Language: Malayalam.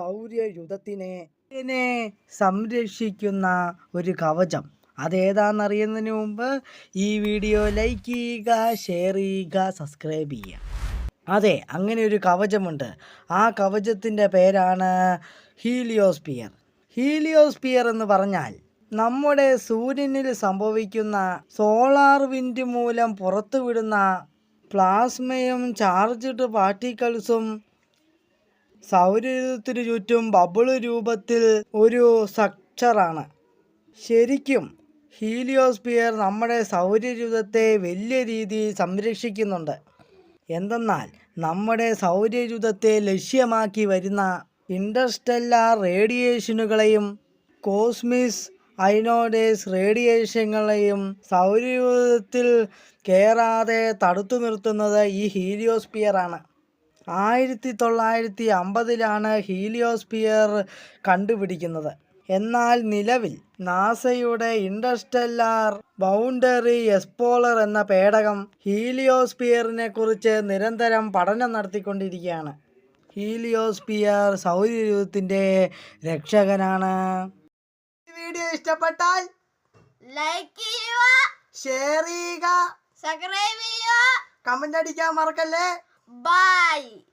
സൗരയുധത്തിനെ ഇതിനെ സംരക്ഷിക്കുന്ന ഒരു കവചം. അതേതാണെന്നറിയുന്നതിന് മുമ്പ് ഈ വീഡിയോ ലൈക്ക് ചെയ്യുക ഷെയർ ചെയ്യുക സബ്സ്ക്രൈബ് ചെയ്യുക. അതെ അങ്ങനെ ഒരു കവചമുണ്ട്. ആ കവചത്തിന്റെ പേരാണ് ഹീലിയോസ്പിയർ. ഹീലിയോസ്പിയർ എന്ന് പറഞ്ഞാൽ നമ്മുടെ സൂര്യനിൽ സംഭവിക്കുന്ന സോളാർ വിൻഡ് മൂലം പുറത്തുവിടുന്ന പ്ലാസ്മയും ചാർജ്ഡ് പാർട്ടിക്കിൾസും സൗരയൂഥത്തിന് ചുറ്റും ബബിൾ രൂപത്തിൽ ഒരു സ്ട്രക്ചറാണ്. ശരിക്കും ഹീലിയോസ്പിയർ നമ്മുടെ സൗരയൂഥത്തെ വലിയ രീതിയിൽ സംരക്ഷിക്കുന്നുണ്ട്. എന്തെന്നാൽ നമ്മുടെ സൗരയൂഥത്തെ ലക്ഷ്യമാക്കി വരുന്ന ഇൻഡർസ്റ്റെല്ലാർ റേഡിയേഷനുകളെയും കോസ്മിസ് അയനോഡേസ് റേഡിയേഷനുകളെയും സൗരയൂഥത്തിൽ കയറാതെ തടുത്തു നിർത്തുന്നത് ഈ ഹീലിയോസ്പിയർ ആണ് ആയിരത്തി തൊള്ളായിരത്തി അമ്പതിലാണ് ഹീലിയോസ്പിയർ കണ്ടുപിടിക്കുന്നത്. എന്നാൽ നിലവിൽ നാസയുടെ ഇൻഡർസ്റ്റെല്ലാർ ബൗണ്ടറി എസ്പോളർ എന്ന പേടകം ഹീലിയോസ്ഫിയറിനെ കുറിച്ച് നിരന്തരം പഠനം നടത്തിക്കൊണ്ടിരിക്കുകയാണ്. ഹീലിയോസ്ഫിയർ സൗരയൂഥത്തിന്റെ രക്ഷകനാണ്. വീഡിയോ ഇഷ്ടപ്പെട്ടാൽ ലൈക്ക് ചെയ്യുക ഷെയർ ചെയ്യുക സബ്സ്ക്രൈബ് ചെയ്യുക. കമന്റ് അടിക്കാൻ മറക്കല്ലേ? Bye.